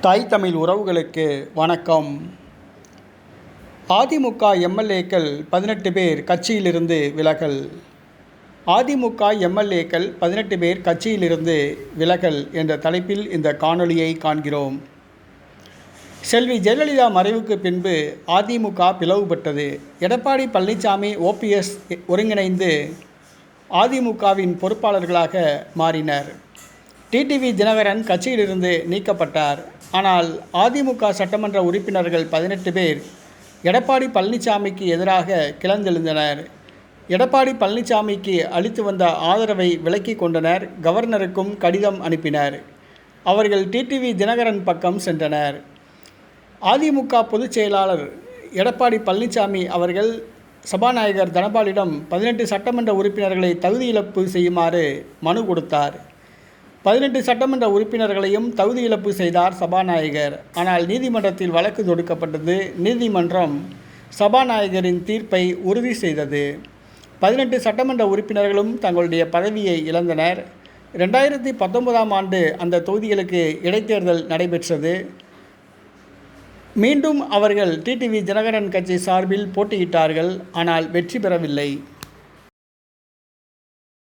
தாய் தமிழ் உறவுகளுக்கு வணக்கம். அதிமுக எம்எல்ஏக்கள் பதினெட்டு பேர் கட்சியிலிருந்து விலகல். அதிமுக எம்எல்ஏக்கள் பதினெட்டு பேர் கட்சியிலிருந்து விலகல் என்ற தலைப்பில் இந்த காணொளியை காண்கிறோம். செல்வி ஜெயலலிதா மறைவுக்கு பின்பு அதிமுக பிளவுபட்டது. எடப்பாடி பழனிசாமி ஓபிஎஸ் ஒருங்கிணைந்து அதிமுகவின் பொறுப்பாளர்களாக மாறினர். டிடிவி தினகரன் கட்சியிலிருந்து நீக்கப்பட்டார். ஆனால் அதிமுக சட்டமன்ற உறுப்பினர்கள் பதினெட்டு பேர் எடப்பாடி பழனிசாமிக்கு எதிராக கிளர்ந்தெழுந்தனர். எடப்பாடி பழனிசாமிக்கு அளித்து வந்த ஆதரவை விலக்கிக் கொண்டனர் கவர்னருக்கும் கடிதம் அனுப்பினர். அவர்கள் டிடிவி தினகரன் பக்கம் சென்றனர். அதிமுக பொதுச் செயலாளர் எடப்பாடி பழனிசாமி அவர்கள் சபாநாயகர் தனபாலிடம் பதினெட்டு சட்டமன்ற உறுப்பினர்களை தகுதி இழப்பு செய்யுமாறு மனு கொடுத்தார். பதினெட்டு சட்டமன்ற உறுப்பினர்களையும் தகுதி இழப்பு செய்தார் சபாநாயகர். ஆனால் நீதிமன்றத்தில் வழக்கு தொடுக்கப்பட்டது நீதிமன்றம் சபாநாயகரின் தீர்ப்பை உறுதி செய்தது. பதினெட்டு சட்டமன்ற உறுப்பினர்களும் தங்களுடைய பதவியை இழந்தனர். ரெண்டாயிரத்தி பத்தொன்பதாம் ஆண்டு அந்த தொகுதிகளுக்கு இடைத்தேர்தல் நடைபெற்றது. மீண்டும் அவர்கள் டிடிவி தினகரன் கட்சி சார்பில் போட்டியிட்டார்கள். ஆனால் வெற்றி பெறவில்லை.